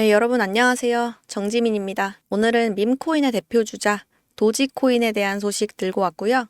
네, 여러분 안녕하세요. 정지민입니다. 오늘은 밈코인의 대표 주자 도지코인에 대한 소식 들고 왔고요.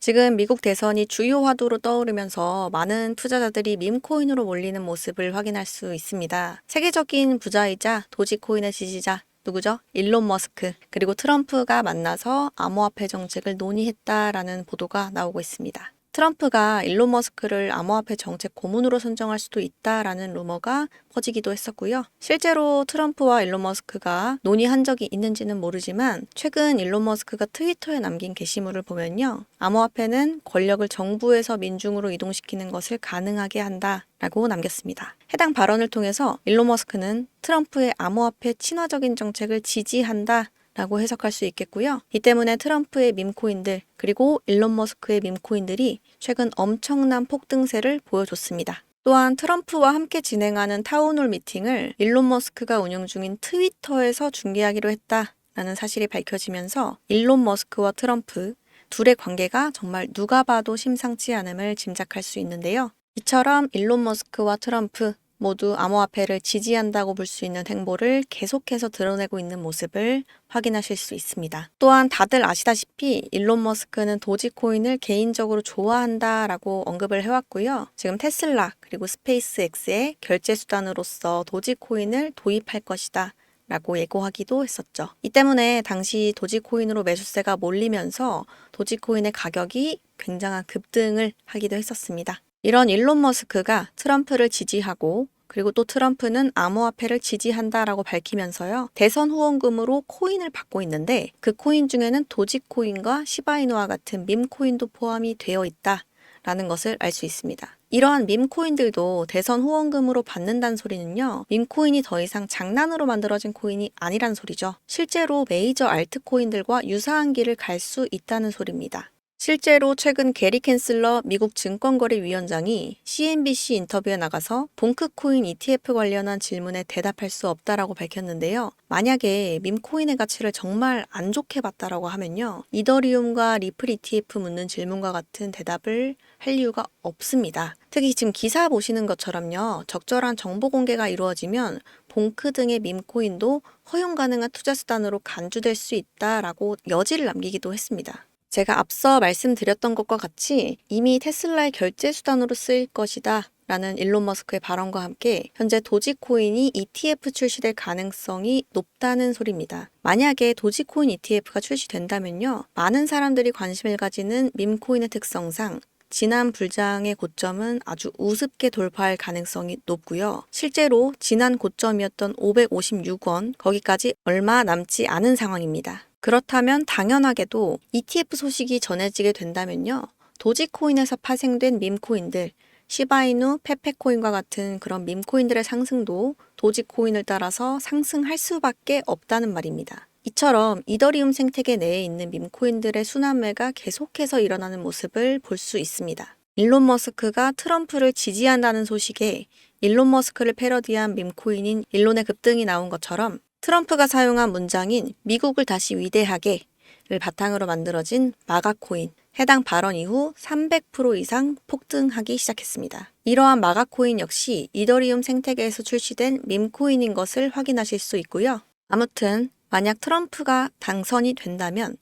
지금 미국 대선이 주요 화두로 떠오르면서 많은 투자자들이 밈코인으로 몰리는 모습을 확인할 수 있습니다. 세계적인 부자이자 도지코인의 지지자 누구죠? 일론 머스크 그리고 트럼프가 만나서 암호화폐 정책을 논의했다라는 보도가 나오고 있습니다. 트럼프가 일론 머스크를 암호화폐 정책 고문으로 선정할 수도 있다라는 루머가 퍼지기도 했었고요. 실제로 트럼프와 일론 머스크가 논의한 적이 있는지는 모르지만 최근 일론 머스크가 트위터에 남긴 게시물을 보면요. 암호화폐는 권력을 정부에서 민중으로 이동시키는 것을 가능하게 한다. 라고 남겼습니다. 해당 발언을 통해서 일론 머스크는 트럼프의 암호화폐 친화적인 정책을 지지한다 라고 해석할 수 있겠고요. 이 때문에 트럼프의 밈코인들 그리고 일론 머스크의 밈코인들이 최근 엄청난 폭등세를 보여줬습니다. 또한 트럼프와 함께 진행하는 타운홀 미팅을 일론 머스크가 운영 중인 트위터에서 중계하기로 했다라는 사실이 밝혀지면서 일론 머스크와 트럼프 둘의 관계가 정말 누가 봐도 심상치 않음을 짐작할 수 있는데요. 이처럼 일론 머스크와 트럼프 모두 암호화폐를 지지한다고 볼 수 있는 행보를 계속해서 드러내고 있는 모습을 확인하실 수 있습니다. 또한 다들 아시다시피 일론 머스크는 도지코인을 개인적으로 좋아한다라고 언급을 해왔고요. 지금 테슬라 그리고 스페이스X의 결제 수단으로서 도지코인을 도입할 것이다. 라고 예고하기도 했었죠. 이 때문에 당시 도지코인으로 매수세가 몰리면서 도지코인의 가격이 굉장한 급등을 하기도 했었습니다. 이런 일론 머스크가 트럼프를 지지하고 그리고 또 트럼프는 암호화폐를 지지한다라고 밝히면서요. 대선 후원금으로 코인을 받고 있는데 그 코인 중에는 도지코인과 시바이누와 같은 밈코인도 포함이 되어 있다라는 것을 알 수 있습니다. 이러한 밈코인들도 대선 후원금으로 받는다는 소리는요. 밈코인이 더 이상 장난으로 만들어진 코인이 아니란 소리죠. 실제로 메이저 알트코인들과 유사한 길을 갈 수 있다는 소리입니다. 실제로 최근 게리 캔슬러 미국 증권거래위원장이 CNBC 인터뷰에 나가서 봉크코인 ETF 관련한 질문에 대답할 수 없다라고 밝혔는데요. 만약에 밈코인의 가치를 정말 안 좋게 봤다라고 하면요. 이더리움과 리플 ETF 묻는 질문과 같은 대답을 할 이유가 없습니다. 특히 지금 기사 보시는 것처럼요. 적절한 정보 공개가 이루어지면 봉크 등의 밈코인도 허용 가능한 투자 수단으로 간주될 수 있다라고 여지를 남기기도 했습니다. 제가 앞서 말씀드렸던 것과 같이 이미 테슬라의 결제 수단으로 쓰일 것이다. 라는 일론 머스크의 발언과 함께 현재 도지코인이 ETF 출시될 가능성이 높다는 소리입니다. 만약에 도지코인 ETF가 출시된다면요. 많은 사람들이 관심을 가지는 밈코인의 특성상 지난 불장의 고점은 아주 우습게 돌파할 가능성이 높고요. 실제로 지난 고점이었던 556원 거기까지 얼마 남지 않은 상황입니다. 그렇다면 당연하게도 ETF 소식이 전해지게 된다면요. 도지코인에서 파생된 밈코인들, 시바이누, 페페코인과 같은 그런 밈코인들의 상승도 도지코인을 따라서 상승할 수밖에 없다는 말입니다. 이처럼 이더리움 생태계 내에 있는 밈코인들의 순환매가 계속해서 일어나는 모습을 볼 수 있습니다. 일론 머스크가 트럼프를 지지한다는 소식에 일론 머스크를 패러디한 밈코인인 일론의 급등이 나온 것처럼 트럼프가 사용한 문장인 미국을 다시 위대하게 를 바탕으로 만들어진 마가코인 해당 발언 이후 300% 이상 폭등하기 시작했습니다. 이러한 마가코인 역시 이더리움 생태계에서 출시된 밈코인인 것을 확인하실 수 있고요. 아무튼 만약 트럼프가 당선이 된다면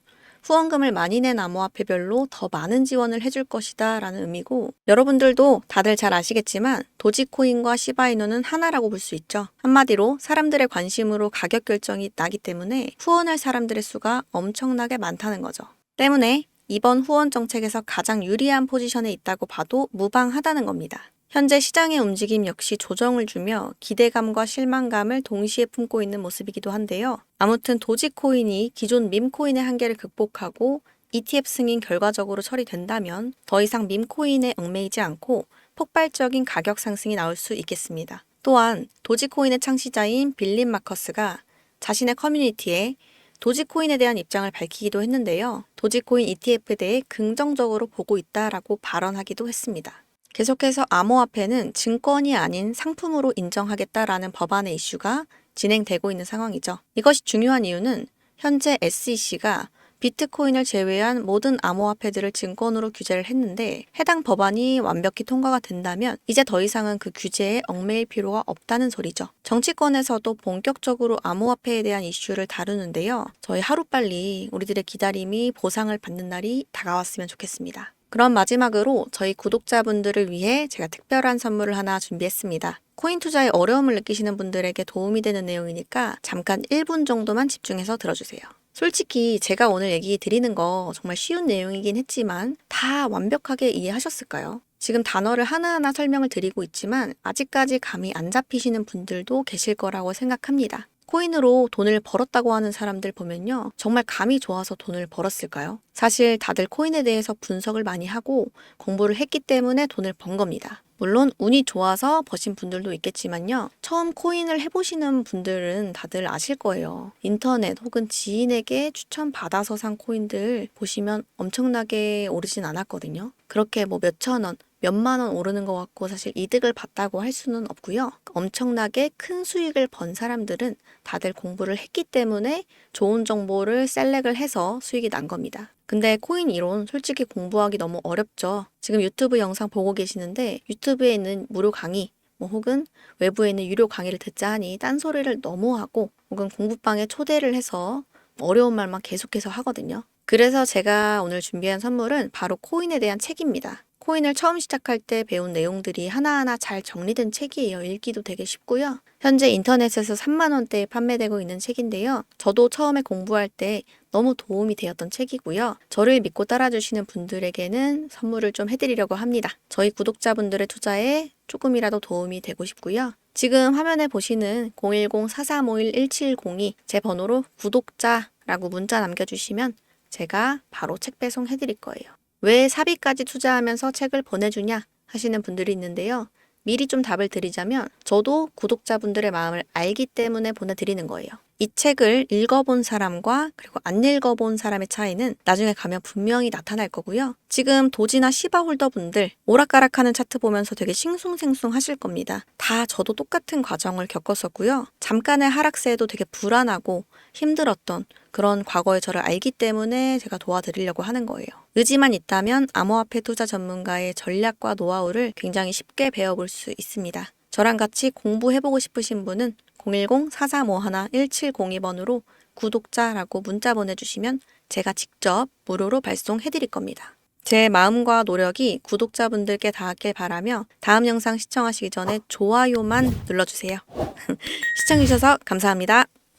후원금을 많이 낸 암호화폐별로 더 많은 지원을 해줄 것이다 라는 의미고 여러분들도 다들 잘 아시겠지만 도지코인과 시바이누는 하나라고 볼 수 있죠. 한마디로 사람들의 관심으로 가격 결정이 나기 때문에 후원할 사람들의 수가 엄청나게 많다는 거죠. 때문에 이번 후원 정책에서 가장 유리한 포지션에 있다고 봐도 무방하다는 겁니다. 현재 시장의 움직임 역시 조정을 주며 기대감과 실망감을 동시에 품고 있는 모습이기도 한데요. 아무튼 도지코인이 기존 밈코인의 한계를 극복하고 ETF 승인 결과적으로 처리된다면 더 이상 밈코인에 얽매이지 않고 폭발적인 가격 상승이 나올 수 있겠습니다. 또한 도지코인의 창시자인 빌린 마커스가 자신의 커뮤니티에 도지코인에 대한 입장을 밝히기도 했는데요. 도지코인 ETF에 대해 긍정적으로 보고 있다라고 발언하기도 했습니다. 계속해서 암호화폐는 증권이 아닌 상품으로 인정하겠다라는 법안의 이슈가 진행되고 있는 상황이죠. 이것이 중요한 이유는 현재 SEC가 비트코인을 제외한 모든 암호화폐들을 증권으로 규제를 했는데 해당 법안이 완벽히 통과가 된다면 이제 더 이상은 그 규제에 얽매일 필요가 없다는 소리죠. 정치권에서도 본격적으로 암호화폐에 대한 이슈를 다루는데요. 저희 하루빨리 우리들의 기다림이 보상을 받는 날이 다가왔으면 좋겠습니다. 그럼 마지막으로 저희 구독자분들을 위해 제가 특별한 선물을 하나 준비했습니다. 코인 투자에 어려움을 느끼시는 분들에게 도움이 되는 내용이니까 잠깐 1분 정도만 집중해서 들어주세요. 솔직히 제가 오늘 얘기 드리는 거 정말 쉬운 내용이긴 했지만 다 완벽하게 이해하셨을까요? 지금 단어를 하나하나 설명을 드리고 있지만 아직까지 감이 안 잡히시는 분들도 계실 거라고 생각합니다. 코인으로 돈을 벌었다고 하는 사람들 보면요. 정말 감이 좋아서 돈을 벌었을까요? 사실 다들 코인에 대해서 분석을 많이 하고 공부를 했기 때문에 돈을 번 겁니다. 물론 운이 좋아서 버신 분들도 있겠지만요. 처음 코인을 해보시는 분들은 다들 아실 거예요. 인터넷 혹은 지인에게 추천받아서 산 코인들 보시면 엄청나게 오르진 않았거든요. 그렇게 뭐 몇천 원, 몇만 원 오르는 것 같고 사실 이득을 봤다고 할 수는 없고요. 엄청나게 큰 수익을 번 사람들은 다들 공부를 했기 때문에 좋은 정보를 셀렉을 해서 수익이 난 겁니다. 근데 코인 이론 솔직히 공부하기 너무 어렵죠. 지금 유튜브 영상 보고 계시는데 유튜브에 있는 무료 강의 뭐 혹은 외부에 있는 유료 강의를 듣자 하니 딴소리를 너무 하고 혹은 공부방에 초대를 해서 어려운 말만 계속해서 하거든요. 그래서 제가 오늘 준비한 선물은 바로 코인에 대한 책입니다. 코인을 처음 시작할 때 배운 내용들이 하나하나 잘 정리된 책이에요. 읽기도 되게 쉽고요. 현재 인터넷에서 3만 원대에 판매되고 있는 책인데요. 저도 처음에 공부할 때 너무 도움이 되었던 책이고요. 저를 믿고 따라주시는 분들에게는 선물을 좀 해드리려고 합니다. 저희 구독자분들의 투자에 조금이라도 도움이 되고 싶고요. 지금 화면에 보시는 010-4351-1702 제 번호로 구독자라고 문자 남겨주시면 제가 바로 책 배송해 드릴 거예요. 왜 사비까지 투자하면서 책을 보내주냐 하시는 분들이 있는데요. 미리 좀 답을 드리자면 저도 구독자분들의 마음을 알기 때문에 보내드리는 거예요. 이 책을 읽어본 사람과 그리고 안 읽어본 사람의 차이는 나중에 가면 분명히 나타날 거고요. 지금 도지나 시바 홀더분들 오락가락하는 차트 보면서 되게 싱숭생숭 하실 겁니다. 다 저도 똑같은 과정을 겪었었고요. 잠깐의 하락세에도 되게 불안하고 힘들었던 그런 과거의 저를 알기 때문에 제가 도와드리려고 하는 거예요. 의지만 있다면 암호화폐 투자 전문가의 전략과 노하우를 굉장히 쉽게 배워볼 수 있습니다. 저랑 같이 공부해보고 싶으신 분은 010-4351-1702번으로 구독자라고 문자 보내주시면 제가 직접 무료로 발송해드릴 겁니다. 제 마음과 노력이 구독자분들께 닿았길 바라며 다음 영상 시청하시기 전에 좋아요만 눌러주세요. 시청해주셔서 감사합니다.